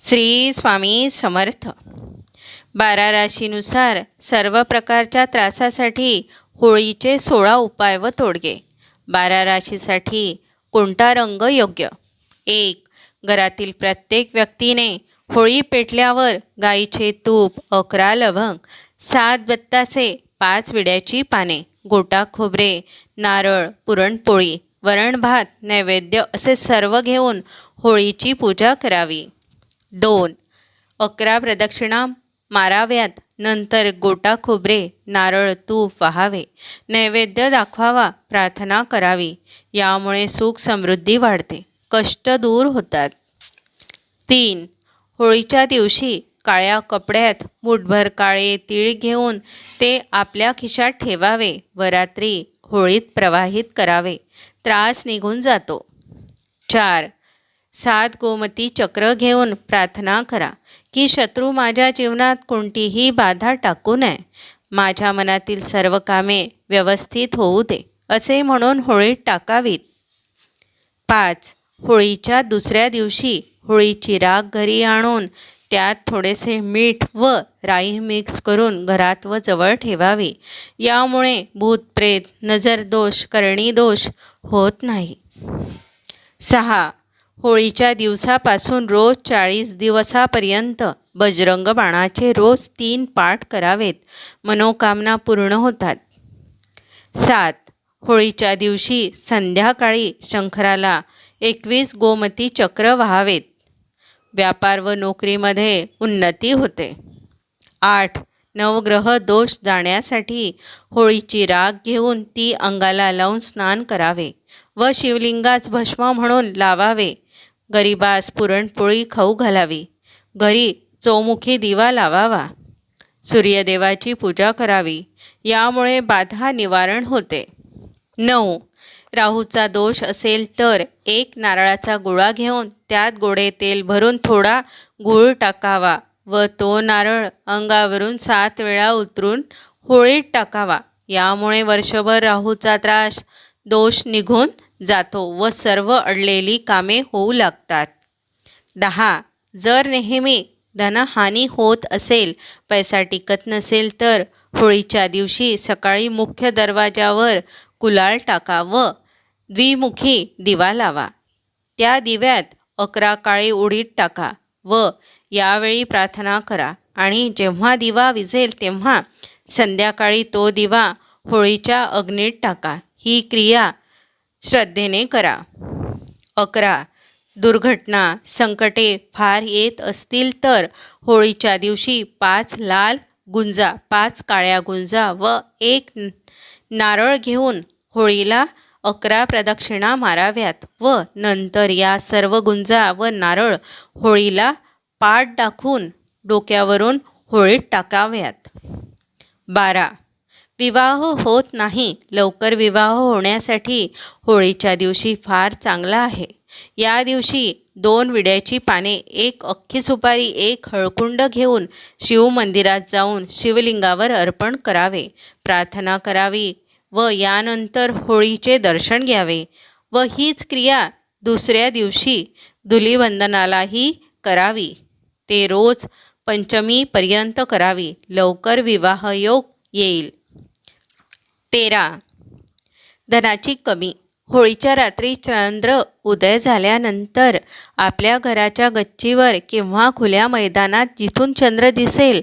श्री स्वामी समर्थ. बारा राशीनुसार सर्व प्रकारच्या त्रासासाठी होळीचे सोळा उपाय व तोडगे. बारा राशीसाठी कोणता रंग योग्य? एक घरातील प्रत्येक व्यक्तीने होळी पेटल्यावर गाईचे तूप अकरा लवंग सात बत्तासे पाच विड्याची पाने गोटा खोबरे नारळ पुरणपोळी वरण भात नैवेद्य असे सर्व घेऊन होळीची पूजा करावी. दोन. अकरा प्रदक्षिणा माराव्यात नंतर गोटा खोबरे नारळ तूप वाहावे. नैवेद्य दाखवावा प्रार्थना करावी. यामुळे सुख समृद्धी वाढते. कष्ट दूर होतात. तीन. होळीच्या दिवशी काळ्या कपड्यात मुठभर काळे तीळ घेऊन ते आपल्या खिशात ठेवावे. व रात्री होळीत प्रवाहित करावे. त्रास निघून जातो. चार. सात गोमती चक्र घेऊन प्रार्थना करा की शत्रू माझ्या जीवनात कोणतीही बाधा टाकू नये. माझ्या मनातील सर्व कामे व्यवस्थित होऊ दे असे म्हणून होळीत टाकावीत. पाच होळीच्या दुसऱ्या दिवशी होळीची राग घरी आणून त्यात थोडेसे मीठ व राई मिक्स करून घरात व जवळ ठेवावी. यामुळे भूतप्रेत नजरदोष करणी दोष होत नाही. सहा होळीच्या दिवसापासून रोज चाळीस दिवसापर्यंत बजरंग बाणाचे रोज तीन पाठ करावेत. मनोकामना पूर्ण होतात. सात. होळीच्या दिवशी संध्याकाळी शंकराला एकवीस गोमती चक्र व्हावेत. व्यापार व नोकरीमध्ये उन्नती होते. आठ. नवग्रह दोष जाण्यासाठी होळीची राग घेऊन ती अंगाला लावून स्नान करावे व शिवलिंगास भस्म म्हणून लावावे. गरिबास पुरणपोळी खाऊ घालावी. घरी चौमुखी दिवा लावावा. सूर्यदेवाची पूजा करावी. यामुळे बाधा निवारण होते. नऊ. राहूचा दोष असेल तर एक नारळाचा गोळा घेऊन त्यात गोडे तेल भरून थोडा गूळ टाकावा व तो नारळ अंगावरून सात वेळा उतरून होळीत टाकावा. यामुळे वर्षभर राहूचा त्रास दोष निघून जातो व सर्व अडलेली कामे होऊ लागतात. दहा. जर नेहमी धनहानी होत असेल पैसा टिकत नसेल तर होळीच्या दिवशी सकाळी मुख्य दरवाजावर कुलाळ टाका व द्विमुखी दिवा लावा. त्या दिव्यात अकरा काळी उडीत टाका व यावेळी प्रार्थना करा आणि जेव्हा दिवा विझेल तेव्हा संध्याकाळी तो दिवा होळीच्या अग्नीत टाका. ही क्रिया श्रद्धेने करा. अकरा. दुर्घटना संकटे फार येत असतील तर होळीच्या दिवशी पाच लाल गुंजा पाच काळ्या गुंजा व एक नारळ घेऊन होळीला अकरा प्रदक्षिणा माराव्यात व नंतर या सर्व गुंजा व नारळ होळीला पाठ दाखवून डोक्यावरून होळीत टाकाव्यात. बारा. विवाह होत नाही. लवकर विवाह होण्यासाठी होळीच्या दिवशी फार चांगला आहे. या दिवशी दोन विड्याची पाने एक अख्खी सुपारी एक हळकुंड घेऊन शिवमंदिरात जाऊन शिवलिंगावर अर्पण करावे. प्रार्थना करावी व यानंतर होळीचे दर्शन घ्यावे व हीच क्रिया दुसऱ्या दिवशी धुलीवंदनालाही करावी. ते रोज पंचमीपर्यंत करावी. लवकर विवाहयोग येईल. तेरा. धनाची कमी. होळीच्या रात्री चंद्र उदय झाल्यानंतर आपल्या घराच्या गच्चीवर किंवा खुल्या मैदानात जिथून चंद्र दिसेल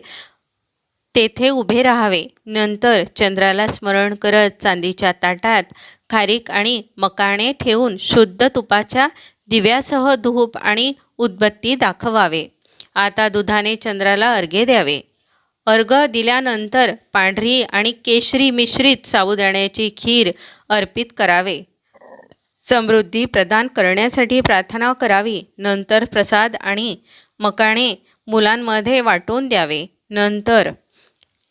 तेथे उभे राहावे. नंतर चंद्राला स्मरण करत चांदीच्या ताटात खारीक आणि मकाणे ठेवून शुद्ध तुपाच्या दिव्यासह धूप आणि उदबत्ती दाखवावे. आता दुधाने चंद्राला अर्घ्य द्यावे. अर्घ दिल्यानंतर पांढरी आणि केशरी मिश्रित साबुदाण्याची खीर अर्पित करावे. समृद्धी प्रदान करण्यासाठी प्रार्थना करावी. नंतर प्रसाद आणि मकाणे मुलांमध्ये वाटून द्यावे. नंतर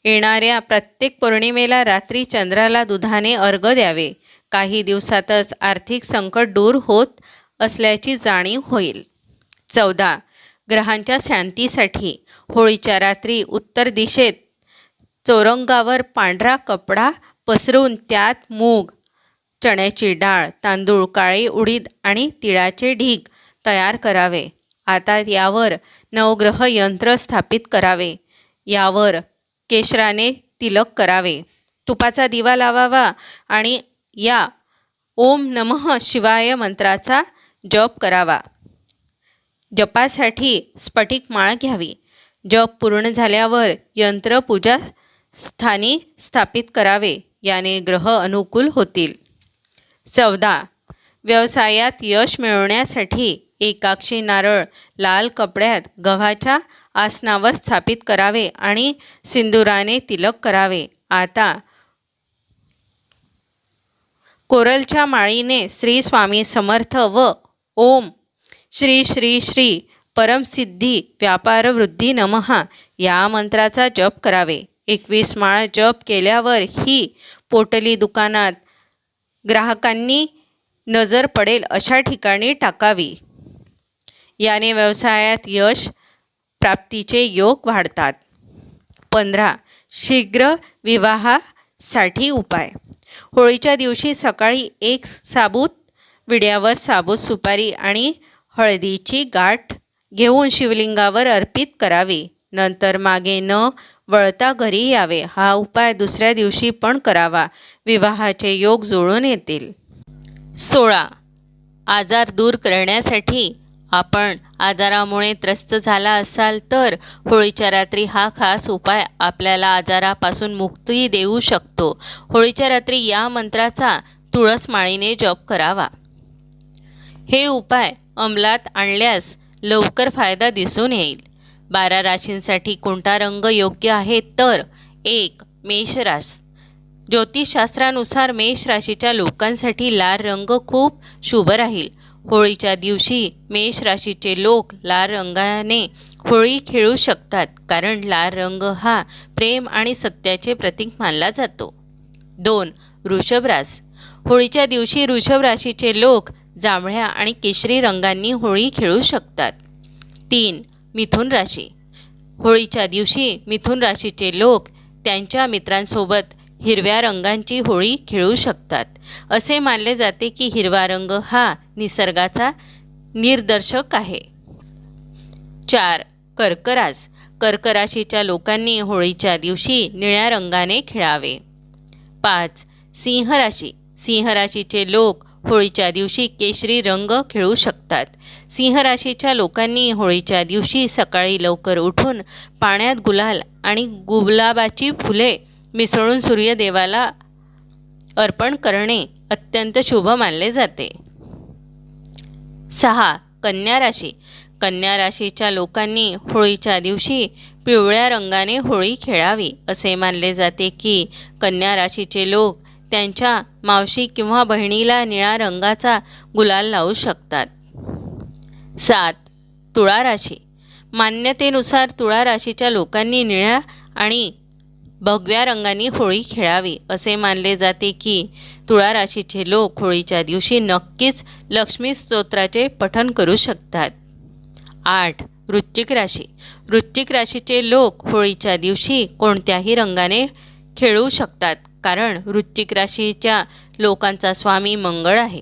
येणाऱ्या प्रत्येक पौर्णिमेला रात्री चंद्राला दुधाने अर्घ द्यावे. काही दिवसातच आर्थिक संकट दूर होत असल्याची जाणीव होईल. चौदा. ग्रहांच्या शांतीसाठी. होळीच्या रात्री उत्तर दिशेत चौरंगावर पांढरा कपडा पसरून त्यात मूग चण्याची डाळ तांदूळ काळी उडीद आणि तिळाचे ढीग तयार करावे. आता यावर नवग्रह यंत्र स्थापित करावे. यावर केशराने तिलक करावे. तुपाचा दिवा लावावा आणि या ओम नमः शिवाय मंत्राचा जप करावा. जपासाठी स्फटिक माळ घ्यावी. जप पूर्ण झाल्यावर यंत्र पूजा स्थानी स्थापित करावे याने ग्रह अनुकूल होतील. चौदा. व्यवसायात यश मिळवण्यासाठी एकाक्षी नारळ लाल कपड्यात गव्हाच्या आसनावर स्थापित करावे आणि सिंदुराने तिलक करावे. आता कोरलच्या माळीने श्री स्वामी समर्थ व ओम श्री श्री श्री परमसिद्धी व्यापारवृद्धी नमहा या मंत्राचा जप करावे. एकवीस माळ जप केल्यावर ही पोटली दुकानात ग्राहकांनी नजर पडेल अशा ठिकाणी टाकावी. याने व्यवसायात यश प्राप्तीचे योग वाढतात. पंधरा शीघ्र विवाहासाठी उपाय. होळीच्या दिवशी सकाळी एक साबूत विड्यावर साबूत सुपारी आणि हळदीची गाठ घेऊन शिवलिंगावर अर्पित करावी. नंतर मागे न वळता घरी यावे. हा उपाय दुसऱ्या दिवशी पण करावा. विवाहाचे योग जुळून येतील. सोळा. आजार दूर करण्यासाठी आपण आजारामुळे त्रस्त झाला असाल तर होळीच्या रात्री हा खास उपाय आपल्याला आजारापासून मुक्ती देऊ शकतो. होळीच्या रात्री या मंत्राचा तुळस माळीने जप करावा. हे उपाय अंमलात आणल्यास लवकर फायदा दिसून येईल. बारा राशींसाठी कोणता रंग योग्य आहे? तर एक मेषरास ज्योतिषशास्त्रानुसार मेष राशीच्या लोकांसाठी लाल रंग खूप शुभ राहील. होळीच्या दिवशी मेष राशीचे लोक लाल रंगाने होळी खेळू शकतात कारण लाल रंग हा प्रेम आणि सत्याचे प्रतीक मानला जातो. दोन वृषभ रास होळीच्या दिवशी वृषभ राशीचे लोक जांभळ्या आणि केशरी रंगांनी होळी खेळू शकतात. तीन मिथुन राशी. होळीच्या दिवशी मिथुन राशीचे लोक त्यांच्या मित्रांसोबत हिरव्या रंगांची होळी खेळू शकतात. असे मानले जाते की हिरवा रंग हा निसर्गाचा निर्दर्शक आहे. चार कर्करास कर्कराशीच्या लोकांनी होळीच्या दिवशी निळ्या रंगाने खेळावे. पाच सिंह राशी सिंह राशीचे लोक होळीच्या दिवशी केशरी रंग खेळू शकतात. सिंह राशीच्या लोकांनी होळीच्या दिवशी सकाळी लवकर उठून पाण्यात गुलाल आणि गुलाबाची फुले मिसळून सूर्यदेवाला अर्पण करणे अत्यंत शुभ मानले जाते. सहा. कन्या राशी. कन्या राशीच्या लोकांनी होळीच्या दिवशी पिवळ्या रंगाने होळी खेळावी असे मानले जाते की कन्या राशीचे लोक त्यांच्या मावशी किंवा बहिणीला निळ्या रंगाचा गुलाल लावू शकतात. सात तुळा राशी. मान्यतेनुसार तुळा राशीच्या लोकांनी निळ्या आणि भगव्या रंगांनी होळी खेळावी असे मानले जाते की तुळा राशीचे लोक होळीच्या दिवशी नक्कीच लक्ष्मी स्तोत्राचे पठण करू शकतात. आठ वृश्चिक राशी. वृश्चिक राशीचे लोक होळीच्या दिवशी कोणत्याही रंगाने खेळू शकतात कारण वृश्चिक राशीच्या लोकांचा स्वामी मंगळ आहे.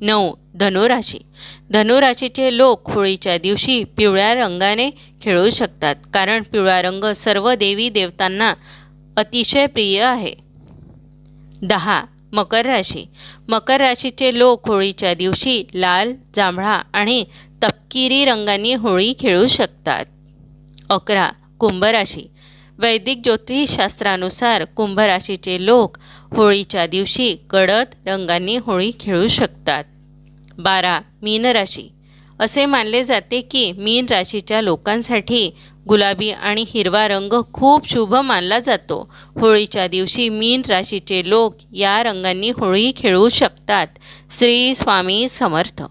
नऊ धनुराशी धनुराशीचे लोक होळीच्या दिवशी पिवळ्या रंगाने खेळू शकतात कारण पिवळा रंग सर्व देवी देवतांना अतिशय प्रिय आहे. दहा मकर राशी. मकर राशीचे लोक होळीच्या दिवशी लाल जांभळा आणि तपकिरी रंगांनी होळी खेळू शकतात. अकरा कुंभ राशी. वैदिक ज्योतिषशास्त्रानुसार कुंभ राशीचे लोक होळीच्या दिवशी गडद रंगांनी होळी खेळू शकतात. बारा मीन राशी. असे मानले जाते की मीन राशीच्या लोकांसाठी गुलाबी आणि हिरवा रंग खूप शुभ मानला जातो. होळीच्या दिवशी मीन राशीचे लोक या रंगांनी होळी खेळू शकतात. श्री स्वामी समर्थ.